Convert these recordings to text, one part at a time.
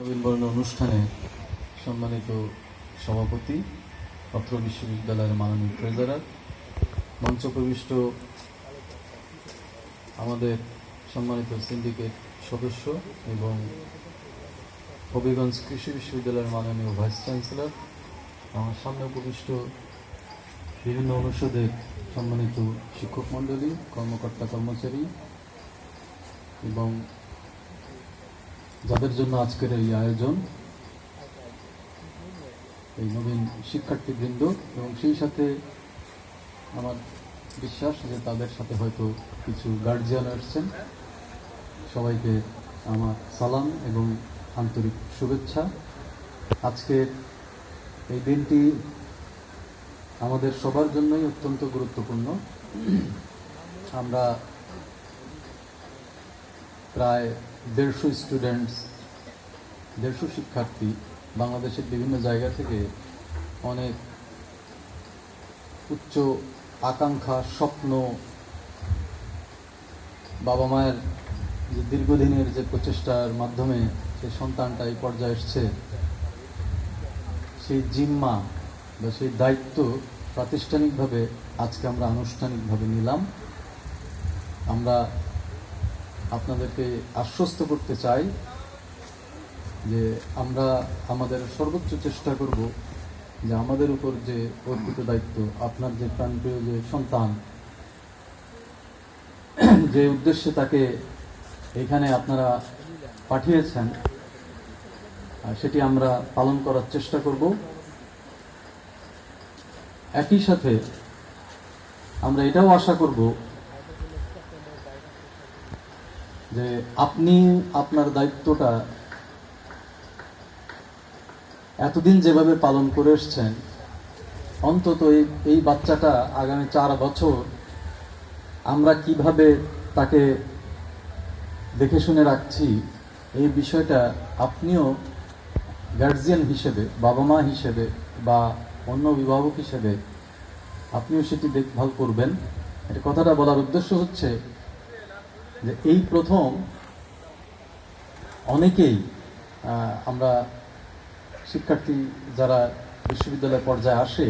নবীনবরণ অনুষ্ঠানে সম্মানিত সভাপতি, অত্র বিশ্ববিদ্যালয়ের মাননীয় ট্রেজারার মঞ্চ প্রবিষ্ট আমাদের সম্মানিত সিন্ডিকেট সদস্য এবং হবিগঞ্জ কৃষি বিশ্ববিদ্যালয়ের মাননীয় ভাইস চ্যান্সেলর আমার সামনে উপবিষ্ট বিভিন্ন অনুষদের সম্মানিত শিক্ষক মণ্ডলী, কর্মকর্তা কর্মচারী এবং যাদের জন্য আজকের এই আয়োজন, এই নবীন শিক্ষার্থীবৃন্দ, এবং সেই সাথে আমার বিশ্বাস যে তাদের সাথে হয়তো কিছু গার্জিয়ান আসছেন। সবাইকে আমার সালাম এবং আন্তরিক শুভেচ্ছা। আজকের এই দিনটি আমাদের সবার জন্যই অত্যন্ত গুরুত্বপূর্ণ। আমরা প্রায় দেড়শো স্টুডেন্টস দেড়শো শিক্ষার্থী বাংলাদেশের বিভিন্ন জায়গা থেকে অনেক উচ্চ আকাঙ্ক্ষা, স্বপ্ন, বাবা মায়ের যে দীর্ঘদিনের যে প্রচেষ্টার মাধ্যমে সেই সন্তানটা এই পর্যায়ে এসছে, সেই জিম্মা বা সেই দায়িত্ব প্রাতিষ্ঠানিকভাবে আজকে আমরা আনুষ্ঠানিকভাবে নিলাম। আমরা আপনাদেরকে আশ্বস্ত করতে চাই যে আমরা আমাদের সর্বোচ্চ চেষ্টা করব যে আমাদের উপর যে অর্পিত দায়িত্ব, আপনার যে প্রাণপ্রিয় যে সন্তান, যে উদ্দেশ্যে তাকে এখানে আপনারা পাঠিয়েছেন সেটি আমরা পালন করার চেষ্টা করব। একই সাথে আমরা এটাও আশা করব যে আপনি আপনার দায়িত্বটা এতদিন যেভাবে পালন করে এসছেন, অন্তত এই এই বাচ্চাটা আগামী চার বছর আমরা কীভাবে তাকে দেখে শুনে রাখছি, এই বিষয়টা আপনিও গার্জিয়ান হিসেবে, বাবা মা হিসেবে বা অন্য অভিভাবক হিসেবে আপনিও সেটি দেখভাল করবেন। এটা কথাটা বলার উদ্দেশ্য হচ্ছে যে এই প্রথম অনেকেই আমরা শিক্ষার্থী যারা বিশ্ববিদ্যালয় পর্যায়ে আসে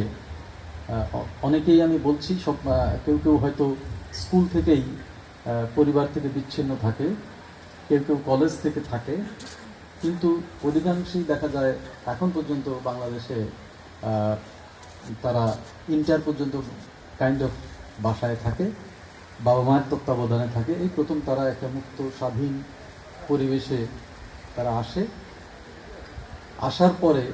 অনেকেই আমি বলছি, সব কেউ কেউ হয়তো স্কুল থেকেই পরিবার থেকে বিচ্ছিন্ন থাকে, কেউ কেউ কলেজ থেকে থাকে, কিন্তু অধিকাংশই দেখা যায় এখন পর্যন্ত বাংলাদেশে তারা ইন্টার পর্যন্ত কাইন্ড অফ বাসায় থাকে। বাবা মায়ের তত্ত্বাবধানে থাকে। এই প্রথম তারা একটা মুক্ত, স্বাধীন পরিবেশে তারা আসে। আসার পরে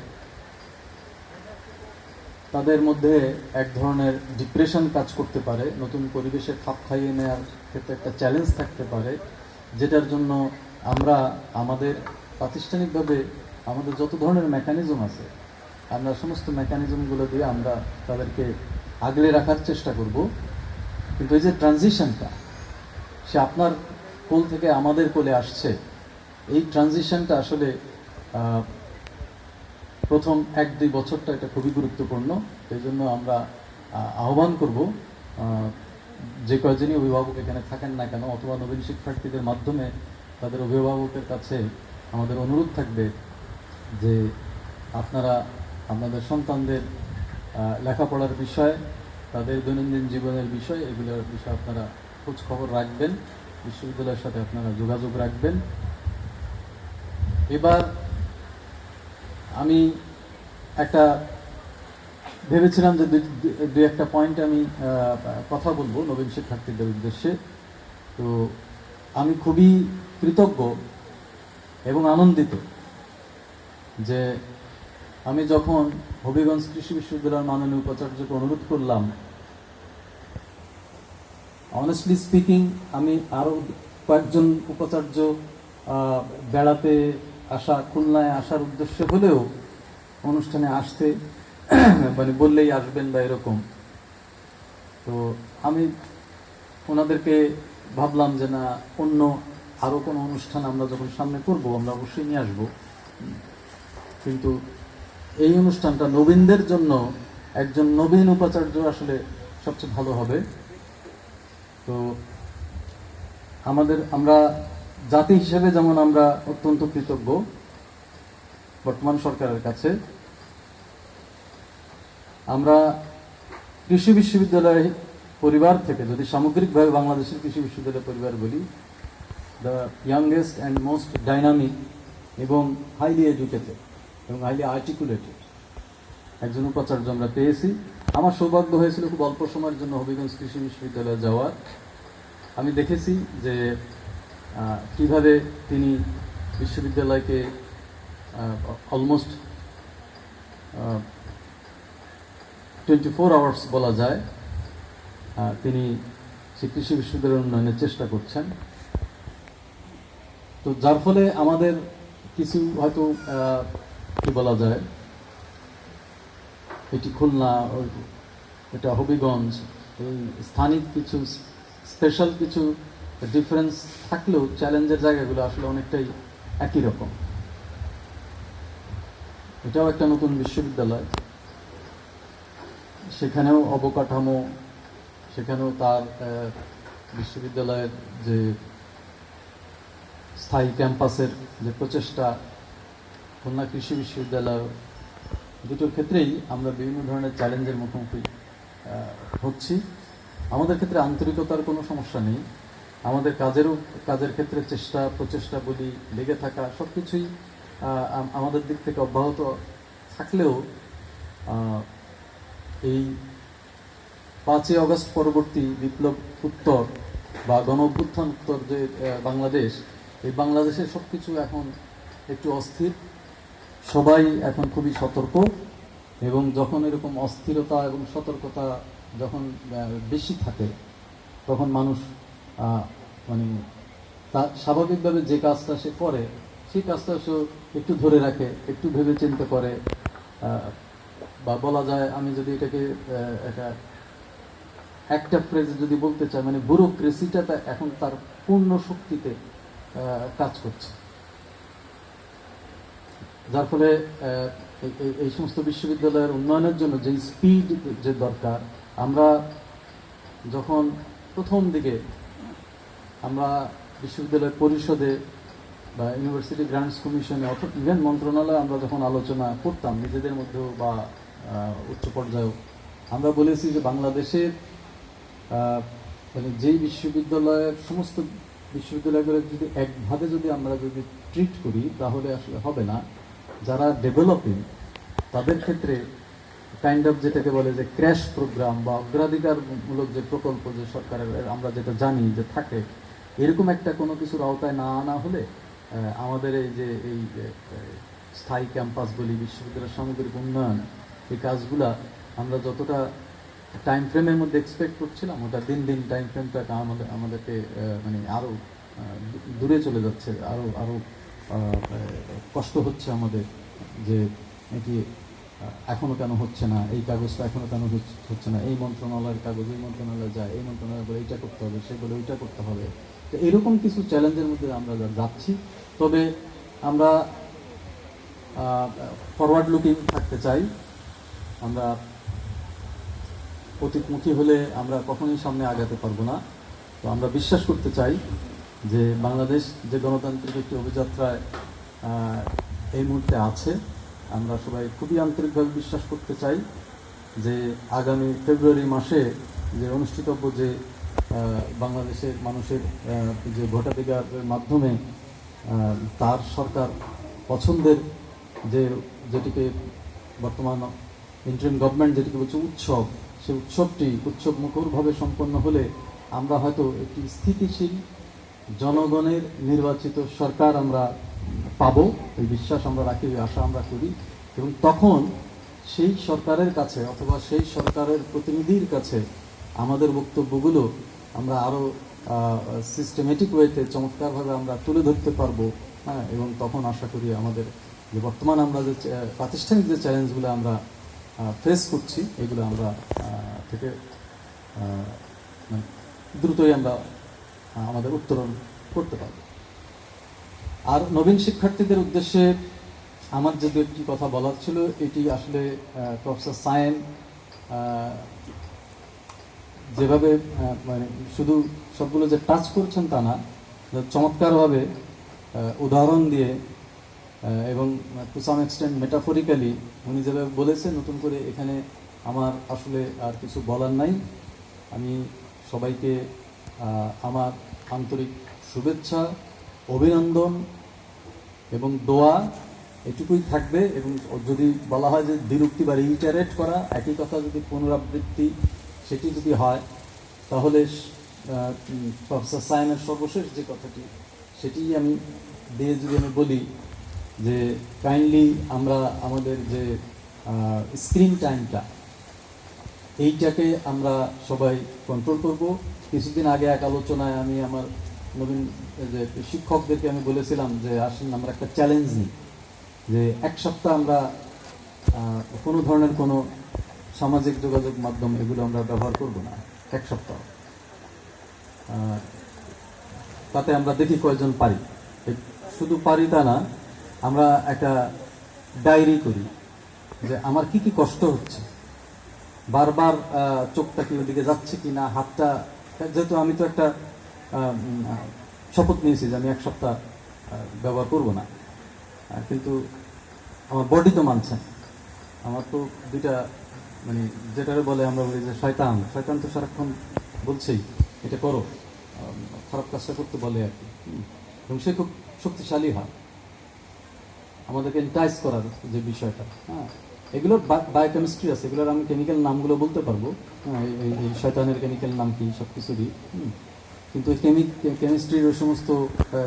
তাদের মধ্যে এক ধরনের ডিপ্রেশন কাজ করতে পারে। নতুন পরিবেশে খাপ খাইয়ে নেওয়ার ক্ষেত্রে একটা চ্যালেঞ্জ থাকতে পারে, যেটার জন্য আমরা আমাদের প্রাতিষ্ঠানিকভাবে আমাদের যত ধরনের মেকানিজম আছে, আমরা সমস্ত মেকানিজমগুলো দিয়ে আমরা তাদেরকে আগলে রাখার চেষ্টা করব। কিন্তু এই যে ট্রানজিশনটা সে আপনার কোল থেকে আমাদের কোলে আসছে, এই ট্রানজিশনটা আসলে প্রথম এক দুই বছরটা এটা খুবই গুরুত্বপূর্ণ। এই জন্য আমরা আহ্বান করব যে কয়জনই অভিভাবক এখানে থাকেন না কেন, অথবা নবীন শিক্ষার্থীদের মাধ্যমে তাদের অভিভাবকের কাছে আমাদের অনুরোধ থাকবে যে আপনারা, আপনাদের সন্তানদের লেখাপড়ার বিষয় তাদের দৈনন্দিন জীবনের বিষয়, এগুলোর বিষয়ে আপনারা খোঁজ খবর রাখবেন, বিশ্ববিদ্যালয়ের সাথে আপনারা যোগাযোগ রাখবেন। এবার আমি একটা ভেবেছিলাম যে দুই- একটা পয়েন্ট আমি কথা বলব নবীন শিক্ষার্থীদের উদ্দেশ্যে। তো আমি খুবই কৃতজ্ঞ এবং আনন্দিত যে আমি যখন হবিগঞ্জ কৃষি বিশ্ববিদ্যালয়ের মাননীয় উপাচার্যকে অনুরোধ করলাম অনেস্টলি স্পিকিং আমি আরও কয়েকজন উপাচার্য বেড়াতে আসা, খুলনায় আসার উদ্দেশ্য হলেও অনুষ্ঠানে আসতে মানে বললেই আসবেন বা এরকম। তো আমি ওনাদেরকে ভাবলাম যে না, অন্য আরও কোনো অনুষ্ঠান আমরা যখন সামনে করব, আমরা অবশ্যই নিয়ে আসব। কিন্তু এই অনুষ্ঠানটা নবীনদের জন্য একজন নবীন উপাচার্য আসলে সবচেয়ে ভালো হবে। তো আমাদের, আমরা জাতি হিসেবে যেমন আমরা অত্যন্ত কৃতজ্ঞ বর্তমান সরকারের কাছে, আমরা কৃষি বিশ্ববিদ্যালয় পরিবার থেকে যদি সামগ্রিকভাবে বাংলাদেশের কৃষি বিশ্ববিদ্যালয় পরিবার বলি the youngest and most dynamic এবং হাইলি এডুকেটেড এবং হাইলি আর্টিকুলেটেড একজন উপাচার্য আমরা পেয়েছি। আমার সৌভাগ্য হয়েছিল খুব অল্প সময়ের জন্য হবিগঞ্জ কৃষি বিশ্ববিদ্যালয়ে যাওয়ার। আমি দেখেছি যে কীভাবে তিনি বিশ্ববিদ্যালয়কে অলমোস্ট টোয়েন্টি ফোর আওয়ার্স বলা যায় তিনি সেই কৃষি বিশ্ববিদ্যালয়ের উন্নয়নের চেষ্টা করছেন। তো যার ফলে আমাদের কিছু হয়তো কি বলা যায়? এটি খুলনা, এটা হবিগঞ্জ, এই স্থানিক কিছু স্পেশাল কিছু ডিফারেন্স থাকলেও চ্যালেঞ্জের জায়গাগুলো আসলে অনেকটাই একই রকম। এটাও একটা নতুন বিশ্ববিদ্যালয়। সেখানেও অবকাঠামো, সেখানেও তার বিশ্ববিদ্যালয়ের যে স্থায়ী ক্যাম্পাসের যে প্রচেষ্টা খুলনা কৃষি বিশ্ববিদ্যালয় দুটো ক্ষেত্রেই আমরা বিভিন্ন ধরনের চ্যালেঞ্জের মুখোমুখি হচ্ছি। আমাদের ক্ষেত্রে আন্তরিকতার কোনো সমস্যা নেই। আমাদের কাজেরও, কাজের ক্ষেত্রে চেষ্টা প্রচেষ্টা বলি লেগে থাকা সব কিছুই আমাদের দিক থেকে অব্যাহত থাকলেও এই পাঁচই অগস্ট পরবর্তী বিপ্লব উত্তর বা গণভ্যুত্থান উত্তর যে বাংলাদেশ, এই বাংলাদেশের সব কিছু এখন একটু অস্থির। সবাই এখন খুবই সতর্ক এবং যখন এরকম অস্থিরতা এবং সতর্কতা যখন বেশি থাকে, তখন মানুষ মানে তা স্বাভাবিকভাবে যে কাজটা সে করে, সেই কাজটা সে একটু ধরে রাখে, একটু ভেবে চিন্তে করে বা বলা যায় আমি যদি এটাকে একটা একটা ফ্রেজে যদি বলতে চাই মানে ব্যুরোক্রেসিটা এখন তার পূর্ণ শক্তিতে কাজ করছে। যার ফলে এই- সমস্ত বিশ্ববিদ্যালয়ের উন্নয়নের জন্য যে স্পিড যে দরকার, আমরা যখন প্রথম দিকে আমরা বিশ্ববিদ্যালয় পরিষদে বা ইউনিভার্সিটি গ্রান্টস কমিশনে অথবা ইভেন মন্ত্রণালয়ে আমরা যখন আলোচনা করতাম, নিজেদের মধ্যেও বা উচ্চ পর্যায়েও, আমরা বলেছি যে বাংলাদেশের মানে যেই বিশ্ববিদ্যালয়ের সমস্ত বিশ্ববিদ্যালয়গুলো যদি একভাবে যদি আমরা যদি ট্রিট করি, তাহলে আসলে হবে না। যারা ডেভেলপিং তাদের ক্ষেত্রে কাইন্ড অফ যেটাকে বলে যে ক্র্যাশ প্রোগ্রাম বা অগ্রাধিকারমূলক যে প্রকল্প যে সরকারের, আমরা যেটা জানি যে থাকে, এরকম একটা কোনো কিছুর আওতায় না আনা হলে আমাদের এই যে, এই স্থায়ী ক্যাম্পাস বলি, বিশ্ববিদ্যালয়ের সামগ্রিক উন্নয়ন, এই কাজগুলা আমরা যতটা টাইম ফ্রেমের মধ্যে এক্সপেক্ট করছিলাম, ওটা দিন দিন টাইম ফ্রেমটা আমাদের, আমাদেরকে মানে আরও দূরে চলে যাচ্ছে আরও আরও কষ্ট হচ্ছে আমাদের যে এটি আহ, এখনও কেন হচ্ছে না এই কাগজটা এখনও কেন হচ্ছে না এই মন্ত্রণালয়ের কাগজ এই মন্ত্রণালয়ে যায় এই মন্ত্রণালয় বলে এইটা করতে হবে সে বলে ওইটা করতে হবে। তো এরকম কিছু চ্যালেঞ্জের মধ্যে আমরা যাচ্ছি। তবে আমরা ফরওয়ার্ড লুকিং থাকতে চাই। আমরা অতীতমুখী হলে আমরা কখনোই সামনে আগাতে পারব না। তো আমরা বিশ্বাস করতে চাই যে বাংলাদেশ যে গণতান্ত্রিক একটি অভিযাত্রায় এই মুহূর্তে আছে। আমরা সবাই খুবই আন্তরিকভাবে বিশ্বাস করতে চাই যে আগামী ফেব্রুয়ারি মাসে যে অনুষ্ঠিতব্য যে বাংলাদেশের মানুষের যে ভোটাধিকারের মাধ্যমে তার সরকার পছন্দের যে, যেটিকে বর্তমান ইন্টারিম গভর্নমেন্ট যেটিকে বলছে উৎসব, সেই উৎসবটি উৎসব মুখরভাবে সম্পন্ন হলে আমরা হয়তো একটি স্থিতিশীল জনগণের নির্বাচিত সরকার আমরা পাবো, এই বিশ্বাস আমরা রাখি, এই আশা আমরা করি। এবং তখন সেই সরকারের কাছে অথবা সেই সরকারের প্রতিনিধির কাছে আমাদের বক্তব্যগুলো আমরা আরও সিস্টেমেটিক ওয়েতে চমৎকারভাবে আমরা তুলে ধরতে পারব হ্যাঁ এবং তখন আশা করি আমাদের যে বর্তমান আমরা যে প্রাতিষ্ঠানিক যে চ্যালেঞ্জগুলো আমরা ফেস করছি, এগুলো আমরা থেকে মানে দ্রুতই আমরা আমাদের উত্তরণ করতে পারবে। আর নবীন শিক্ষার্থীদের উদ্দেশ্যে আমার যে একটি কথা বলার ছিল, এটি আসলে প্রফেসর সায়েন যেভাবে মানে শুধু সবগুলো যে টাচ করছেন তা না, চমৎকারভাবে উদাহরণ দিয়ে এবং টু সাম এক্সটেন্ট মেটাফরিক্যালি উনি যেভাবে বলেছেন, নতুন করে এখানে আমার আসলে আর কিছু বলার নাই। আমি সবাইকে আমার আন্তরিক শুভেচ্ছা, অভিনন্দন এবং দোয়া এটুকুই থাকবে এবং যদি বলা হয় যে বিরক্তি বা রিটারেট করা, একই কথা যদি পুনরাবৃত্তি সেটি যদি হয়, তাহলে প্রফেসর সায়েমের সর্বশেষ যে কথাটি সেটি আমি দিয়ে যদি আমি বলি যে কাইন্ডলি আমরা আমাদের যে স্ক্রিন টাইমটা এইটাকে আমরা সবাই কন্ট্রোল করব। কিছুদিন আগে এক আলোচনায় আমি আমার নবীন যে শিক্ষকদেরকে আমি বলেছিলাম যে, আসুন, আমরা একটা চ্যালেঞ্জ নিই যে এক সপ্তাহ আমরা কোনো ধরনের কোনো সামাজিক যোগাযোগ মাধ্যম এগুলো আমরা ব্যবহার করব না, এক সপ্তাহ। তাতে আমরা দেখি কয়জন পারি। শুধু পারি তা না, আমরা একটা ডায়েরি করি যে, আমার কি কি কষ্ট হচ্ছে? বারবার চোখটা কি ওদিকে যাচ্ছে কি না? হাতটা যেহেতু আমি তো একটা শপথ নিয়েছি যে আমি এক সপ্তাহ ব্যবহার করব না। কিন্তু আমার বডি তো মানছে। আমার তো দুইটা মানে যেটারে বলে আমরা বলি যে শয়তান। শয়তান তো সারাক্ষণ বলছেই, এটা করো। খারাপ কাজটা করতে বলে আর কি। এবং সে খুব শক্তিশালী হয়। আমাদেরকে এন্টাইজ করার যে বিষয়টা হ্যাঁ। এগুলোর বায়োকেমিস্ট্রি আছে, এগুলোর আমি কেমিক্যাল নামগুলো বলতে পারব হ্যাঁ শয়তানের কেমিক্যাল নাম কি সব কিছুরই। কিন্তু ওই কেমিস্ট্রির ওই সমস্ত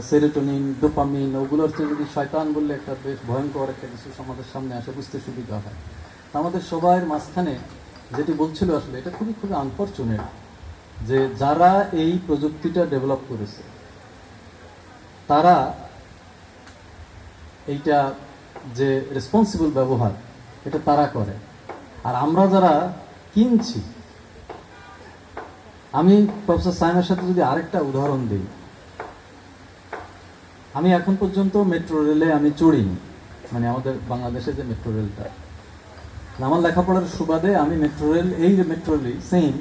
সেরেটোনিন ডোপামিন ওগুলোর চেয়ে যদি শয়তান বললে একটা বেশ ভয়ঙ্কর একটা কিছু আমাদের সামনে আসে, বুঝতে সুবিধা হয় আমাদের সবার মাঝখানে যেটি বলছিল আসলে, এটা খুবই খুবই আনফর্চুনেট যে যারা এই প্রযুক্তিটা ডেভেলপ করেছে, তারা এইটা যে রেসপন্সিবল ব্যবহার এটা তারা করে। আর আমরা যারা কিনছি, আমি প্রফেসর সাইমের সাথে যদি আরেকটা উদাহরণ দিই। আমি এখন পর্যন্ত মেট্রো রেলে আমি চড়িনি মানে আমাদের বাংলাদেশে যে মেট্রো রেলটা। আমার লেখাপড়ার সুবাদে আমি মেট্রো রেল, এই যে মেট্রো রেল সেম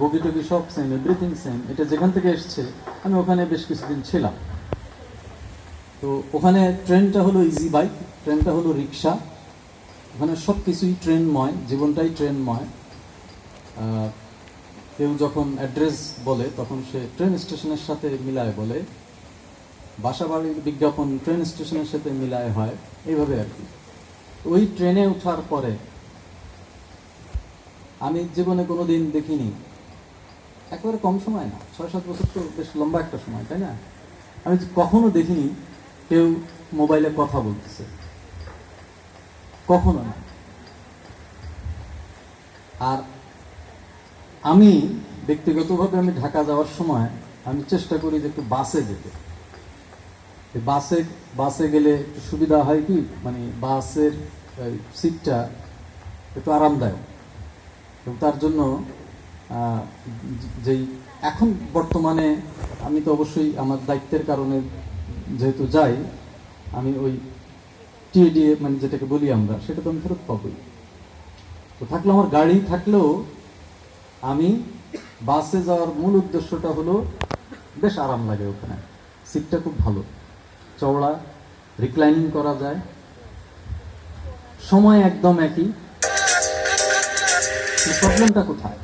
বগি টগি সব সেম এভরিথিং সেম এটা যেখান থেকে এসছে, আমি ওখানে বেশ কিছুদিন ছিলাম। তো ওখানে ট্রেনটা হলো ইজি বাইক ট্রেনটা হলো রিক্সা ওখানে সব কিছুই ট্রেনময়, জীবনটাই ট্রেনময়। কেউ যখন অ্যাড্রেস বলে, তখন সে ট্রেন স্টেশনের সাথে মিলায় বলে। বাসা বাড়ির বিজ্ঞাপন ট্রেন স্টেশনের সাথে মিলায় হয়, এইভাবে আর কি। ওই ট্রেনে ওঠার পরে আমি জীবনে কোনোদিন দেখিনি। একেবারে কম সময় না ছয় সাত বছর তো বেশ লম্বা একটা সময়, তাই না? আমি কখনো দেখিনি কেউ মোবাইলে কথা বলতেছে। কখনো না। আর আমি ব্যক্তিগতভাবে আমি ঢাকা যাওয়ার সময় আমি চেষ্টা করি যে একটু বাসে যেতে। বাসে বাসে গেলে সুবিধা হয় কি? মানে বাসের সিটটা একটু আরামদায়ক। এবং তার জন্য যেই এখন বর্তমানে আমি তো অবশ্যই আমার দায়িত্বের কারণে যেহেতু যাই, আমি ওই টিএডিএ মানে যেটাকে বলি আমরা, সেটা তো আমি ফেরত পাবই। তো থাকলে আমার গাড়ি থাকলেও আমি বাসে যাওয়ার মূল উদ্দেশ্যটা হলো, বেশ আরাম লাগে ওখানে। সিটটা খুব ভালো। চওড়া রিক্লাইনিং করা যায়। সময় একদম একই। প্রবলেমটা কোথায়?